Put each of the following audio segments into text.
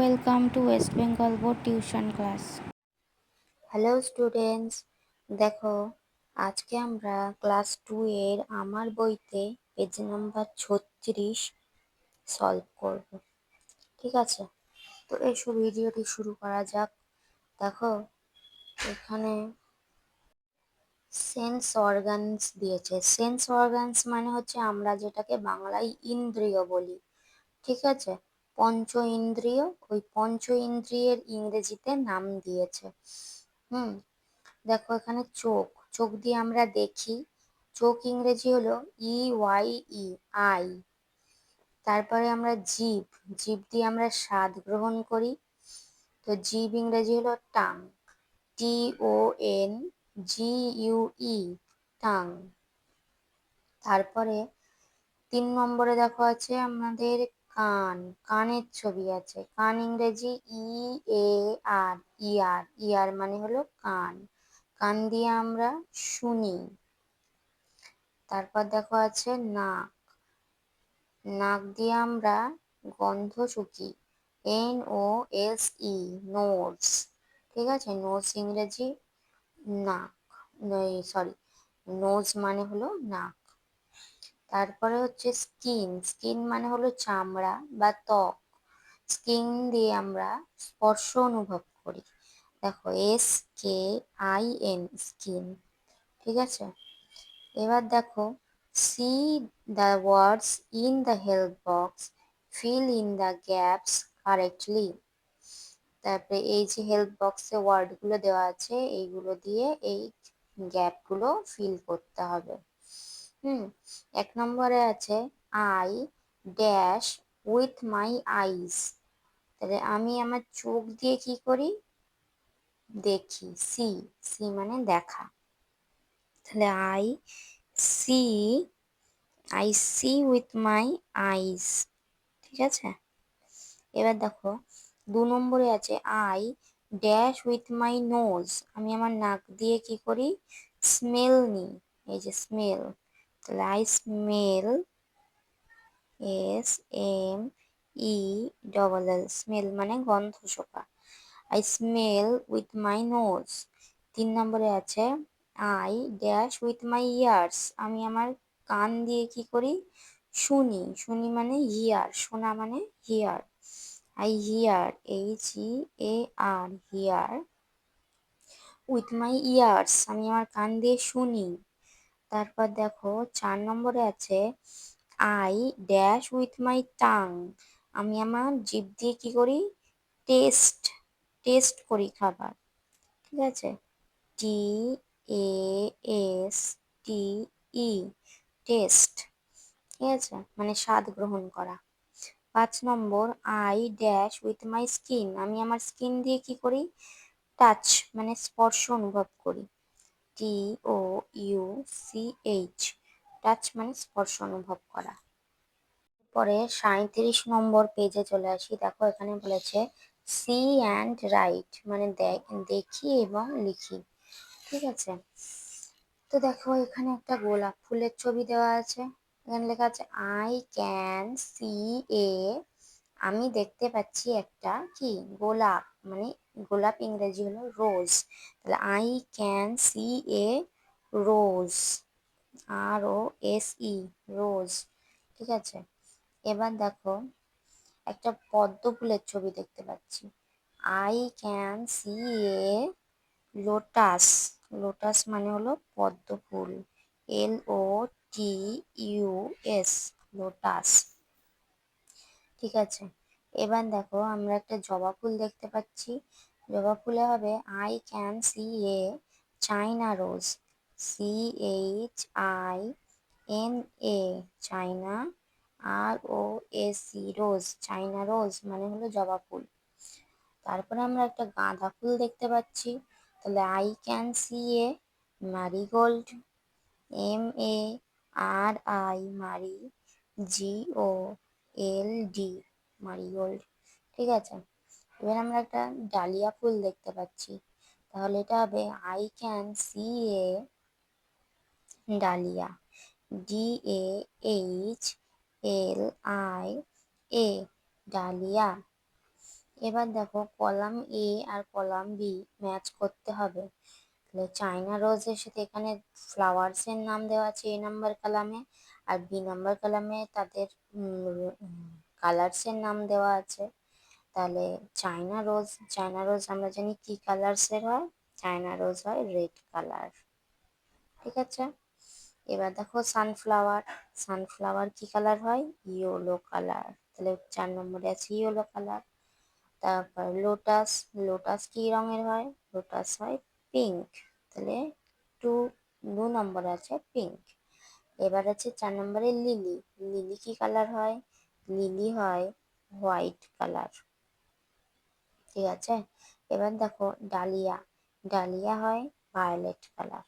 Welcome to West Bengal board tuition class hello students দেখো, আজকে আমরা ক্লাস টু এর আমার বইতে পেজ নাম্বার ছত্রিশ সলভ করব। ঠিক আছে? তো এসো ভিডিওটি শুরু করা যাক। দেখো, এখানে সেন্স অর্গানস দিয়েছে। সেন্স অর্গানস মানে হচ্ছে আমরা যেটাকে বাংলায় ইন্দ্রিয় বলি। ঠিক আছে? পঞ্চ ইন্দ্রিয় ওই পঞ্চ ইন্দ্রিয়ের ইংরেজিতে নাম দিয়েছে। হুম, দেখো এখানে চোখ চোখ দিয়ে আমরা দেখি। চোখ ইংরেজি হলো ই ওয়াই ই আই। তারপরে আমরা জীব জীব দিয়ে আমরা স্বাদ গ্রহণ করি। তো জিভ ইংরেজি হলো tongue, T O N G U E, tongue. তারপরে তিন নম্বরে দেখো আছে আমাদের কান, কানের ছবি আছে। কান ইংরেজি ই এ আর ইয়ার ইয়ার মানে হলো কান। কান দিয়ে আমরা শুনি। তারপর দেখো আছে নাক। নাক দিয়ে আমরা গন্ধ শুকি। N O S E nose ঠিক আছে? নোজ ইংরেজি নাক। সরি নোজ মানে হলো নাক। তারপরে হচ্ছে স্কিন স্কিন মানে হলো চামড়া বা ত্বক। স্কিন দিয়ে আমরা স্পর্শ অনুভব করি। দেখো S K I N skin ঠিক আছে? এবার দেখো see the words in the help box fill in the gaps correctly তারপরে এই যে হেল্প বক্সে ওয়ার্ডগুলো দেওয়া আছে, এইগুলো দিয়ে এই গ্যাপগুলো ফিল করতে হবে। হুম, এক নম্বরে আছে I dash with my eyes তাহলে আমি আমার চোখ দিয়ে কি করি? দেখি সি সি মানে দেখা। তাহলে I see I see with my eyes ঠিক আছে? এবার দেখো, দু নম্বরে আছে I dash with my nose আমি আমার নাক দিয়ে কি করি? স্মেল নিই এই যে স্মেল তাহলে I smell S M E double L smell মানে গন্ধ শোকা। I smell with my nose তিন নম্বরে আছে I dash with my ears আমি আমার কান দিয়ে কি করি? শুনি। শুনি মানে হিয়ার শোনা মানে hear I hear H E A R hear with my ears আমি আমার কান দিয়ে শুনি। তারপর দেখো চার নম্বরে আছে I dash with my tongue আমি আমার জিভ দিয়ে কি করি? টেস্ট টেস্ট করি খাবার। ঠিক আছে? T A S T E taste. ঠিক আছে? মানে স্বাদ গ্রহণ করা। পাঁচ নম্বর I dash with my skin আমি আমার স্কিন দিয়ে কি করি? টাচ মানে স্পর্শ অনুভব করি। T O U C H touch মানে স্পর্শ অনুভব করা। পরে সাঁত্রিশ নম্বর পেজে চলে আসি। দেখো, এখানে বলেছে সি অ্যান্ড রাইট মানে দেখি এবং লিখি। ঠিক আছে? তো দেখো, এখানে একটা গোলাপ ফুলের ছবি দেওয়া আছে। এখানে লেখা আছে আই ক্যান সি এ আমি দেখতে পাচ্ছি একটা কি গোলাপ মানে গোলাপ ইংরেজি হলো রোজ তাহলে I can see a rose R O S E rose ঠিক আছে? এবার দেখো, একটা পদ্ম ফুলের ছবি দেখতে পাচ্ছি। I can see a lotus lotus মানে হলো পদ্ম ফুল L O T U S lotus ঠিক আছে? এবার দেখো, আমরা একটা জবা ফুল দেখতে পাচ্ছি। জবা ফুলে হবে I can see a China rose C H I N A China R O S C rose China rose মানে হলো জবা ফুল। তারপরে আমরা একটা গাঁদা ফুল দেখতে পাচ্ছি। তাহলে I can see a marigold M A R I মারি জি ও এল ডি মারিগোল্ড ঠিক আছে? এবার আমরা একটা ডালিয়া ফুল দেখতে পাচ্ছি। তাহলে এটা হবে I can see a dahlia. D A H L I A dahlia. এবার দেখো কলাম এ আর কলাম বি ম্যাচ করতে হবে। তাহলে চায়না রোজের সাথে এখানে ফ্লাওয়ার্স এর নাম দেওয়া আছে এ নাম্বার কলামে আর বি নম্বর কলামে তাদের কালার্স এর নাম দেওয়া আছে। তাহলে চায়না রোজ চায়না রোজ আমরা জানি কি কালার্স এর হয়? চায়না রোজ হয় রেড কালার ঠিক আছে? এবার দেখো সানফ্লাওয়ার সানফ্লাওয়ার কি কালার হয়? ইয়েলো কালার তাহলে চার নম্বরে আছে ইয়েলো কালার তারপর লোটাস লোটাস কি রঙের হয়? লোটাস হয় পিঙ্ক তাহলে টু দু নম্বরে আছে পিঙ্ক এবার আছে চার নম্বরে লিলি। লিলি কি কালার হয়? লিলি হয় হোয়াইট কালার ঠিক আছে? এবার দেখো ডালিয়া। ডালিয়া হয় ভায়োলেট কালার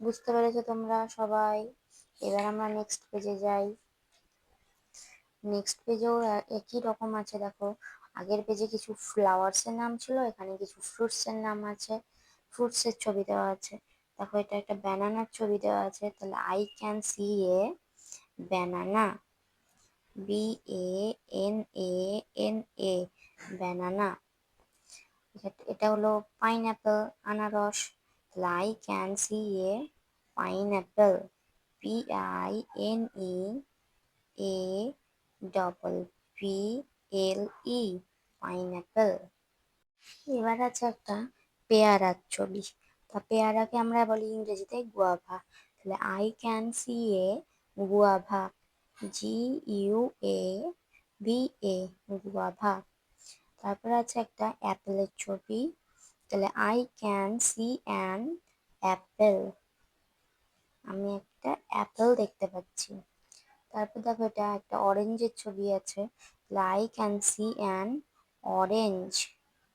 বুঝতে পেরেছ তোমরা সবাই? এবার আমরা নেক্সট পেজে যাই। নেক্সট পেজেও একই রকম আছে, দেখো। আগের পেজে কিছু ফ্লাওয়ার্স এর নাম ছিল, এখানে কিছু ফ্রুটস এর নাম আছে। ফ্রুটস এর ছবি দেওয়া আছে। দেখো, এটা একটা ব্যানানার ছবি দেওয়া আছে, তাহলে I can see a banana B A N A N A banana এটা হলো পাইনঅ্যাপেল আনারস, তাহলে I can see a pineapple P I N E A double P L E pineapple এবার আছে একটা পেয়ারার ছবি। তা পেয়ারাকে আমরা বলি ইংরেজিতে গুয়াভা। তাহলে I can see a guava. G U A B A guava. তারপর আছে একটা অ্যাপেলের ছবি। তাহলে I can see an apple আমি একটা অ্যাপেল দেখতে পাচ্ছি। তারপর দেখো এটা একটা অরেঞ্জের ছবি আছে। তাহলে I can see an orange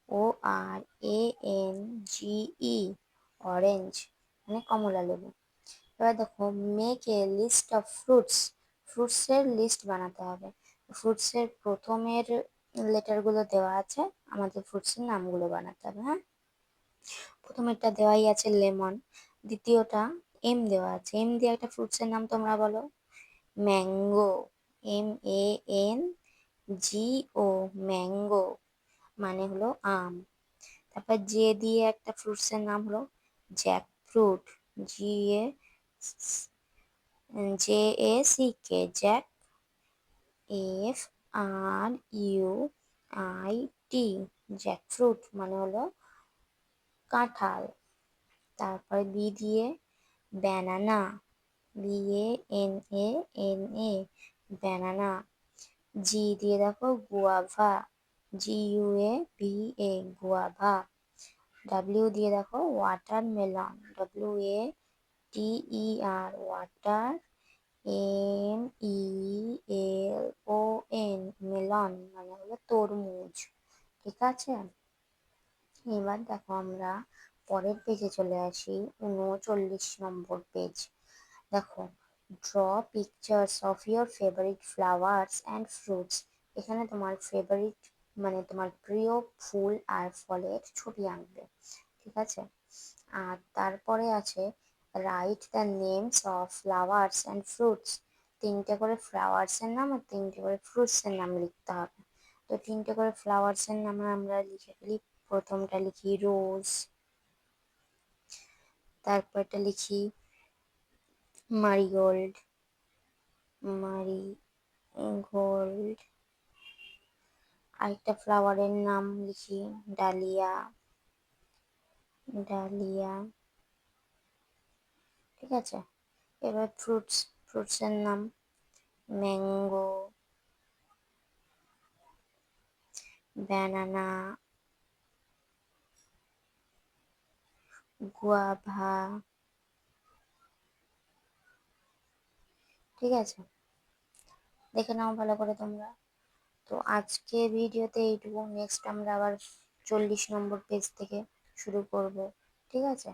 O R A N G E orange মানে কমলা লেবু। এবার দেখো মেক লিস্ট অফ ফ্রুটস ফ্রুটসের লিস্ট বানাতে হবে। ফ্রুটসের প্রথমের লেটারগুলো দেওয়া আছে, আমাদের ফ্রুটসের নামগুলো বানাতে হবে হ্যাঁ? প্রথমেরটা দেওয়াই আছে লেমন দ্বিতীয়টা এম দেওয়া আছে। এম দিয়ে একটা ফ্রুটসের নাম তোমরা বলো। Mango M A N G O mango মানে হলো আম। তারপর জে দিয়ে একটা ফ্রুটসের নাম হলো jackfruit G A J A C K, jack F R U I T, jackfruit মানে হলো কাঁঠাল। তারপরে বি দিয়ে banana, B A N A N A, banana. G দিয়ে দেখো, guava, G U A V A, guava. W দিয়ে দেখো watermelon W A T E R water M E L O N melon মানে হলো তরমুজ, ঠিক আছে? এবার দেখো আমরা পরের পেজে চলে আসি, উনচল্লিশ নম্বর পেজ দেখো draw pictures of your favourite flowers and fruits এখানে তোমার ফেভারিট মানে তোমার প্রিয় ফুল আর ফলের ছবি আঁকবে, ঠিক আছে? আর তারপরে আছে write the names of flowers and fruits তিনটে করে ফ্লাওয়ার্সের নাম আর তিনটে করে ফ্রুটসের নাম লিখতে হবে। তো তিনটে করে ফ্লাওয়ার্সের নাম আমরা লিখে ফেলি, প্রথমটা লিখি রোজ তারপরটা লিখি মারিগোল্ড মারি গোল্ড আরেকটা ফ্লাওয়ারের নাম লিখি, ডালিয়া। ডালিয়া। ঠিক আছে? এবার ফ্রুটস ফ্রুটসের নাম ম্যাঙ্গো ব্যানানা গুয়াভা ঠিক আছে? দেখে নাও ভালো করে তোমরা। তো আজকে ভিডিওতে এইটুকু। নেক্সট আমরা আবার চল্লিশ নম্বর পেজ থেকে শুরু করব। ঠিক আছে?